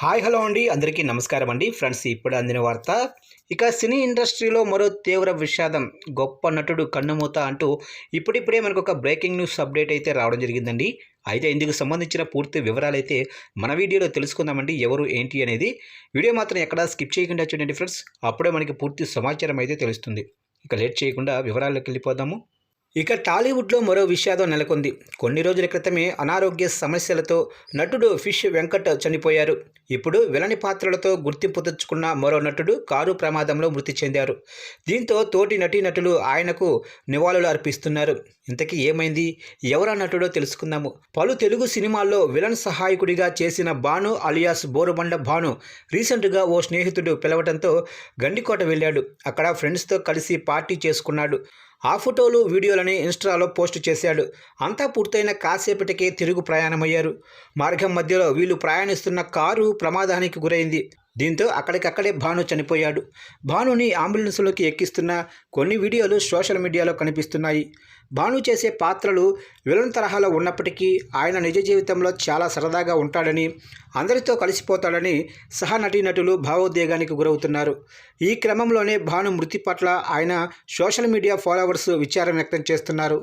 Hi hello అండి. అందరికీ నమస్కారం అండి. ఫ్రెండ్స్ ఇప్పుడు అందిన వార్త. ఇక సినీ ఇండస్ట్రీలో మరో తీవ్ర విషాదం గొప్ప నటుడు కన్నుమూత అంటూ ఇప్పుడిప్పుడే మనకు ఒక బ్రేకింగ్ న్యూస్ అప్డేట్ అయితే రావడం జరిగిందండి. అయితే ఇందుకు సంబంధించిన పూర్తి వివరాలు అయితే మన వీడియోలో తెలుసుకుందామండి. ఎవరు ఏంటి అనేది వీడియో మాత్రం ఎక్కడా స్కిప్ చేయకుండా చూడండి ఫ్రెండ్స్. అప్పుడే మనకి పూర్తి సమాచారం అయితే తెలుస్తుంది. ఇక లేట్ చేయకుండా వివరాల్లోకి వెళ్ళిపోదాము. ఇక టాలీవుడ్లో మరో విషాదం నెలకొంది. కొన్ని రోజుల క్రితమే అనారోగ్య సమస్యలతో నటుడు ఫిష్ వెంకట్ చనిపోయారు. ఇప్పుడు విలని పాత్రలతో గుర్తింపు తెచ్చుకున్న మరో నటుడు కారు ప్రమాదంలో మృతి చెందారు. దీంతో తోటి నటీనటులు ఆయనకు నివాళులు అర్పిస్తున్నారు. ఇంతకీ ఏమైంది? ఎవరా నటుడో తెలుసుకుందాము. పలు తెలుగు సినిమాల్లో విలన్ సహాయకుడిగా చేసిన భాను అలియాస్ బోరుబండ భాను రీసెంట్గా ఓ స్నేహితుడు పిలవడంతో గండికోట వెళ్ళాడు. అక్కడ ఫ్రెండ్స్తో కలిసి పార్టీ చేసుకున్నాడు. ఆ ఫోటోలు వీడియోలని ఇన్స్టాలో పోస్ట్ చేశాడు. అంతా పూర్తయిన కాసేపటికే తిరుగు ప్రయాణమయ్యారు. మార్గం మధ్యలో వీళ్ళు ప్రయాణిస్తున్న కారు ప్రమాదానికి గురైంది. దీంతో అక్కడికక్కడే భాను చనిపోయాడు. భానుని అంబులెన్స్లోకి ఎక్కిస్తున్న కొన్ని వీడియోలు సోషల్ మీడియాలో కనిపిస్తున్నాయి. భాను చేసే పాత్రలు విలన్ తరహాలో ఉన్నప్పటికీ ఆయన నిజ జీవితంలో చాలా సరదాగా ఉంటాడని అందరితో కలిసిపోతాడని సహ నటీనటులు భావోద్వేగానికి గురవుతున్నారు. ఈ క్రమంలోనే భాను మృతి పట్ల ఆయన సోషల్ మీడియా ఫాలోవర్స్ విచారం వ్యక్తం చేస్తున్నారు.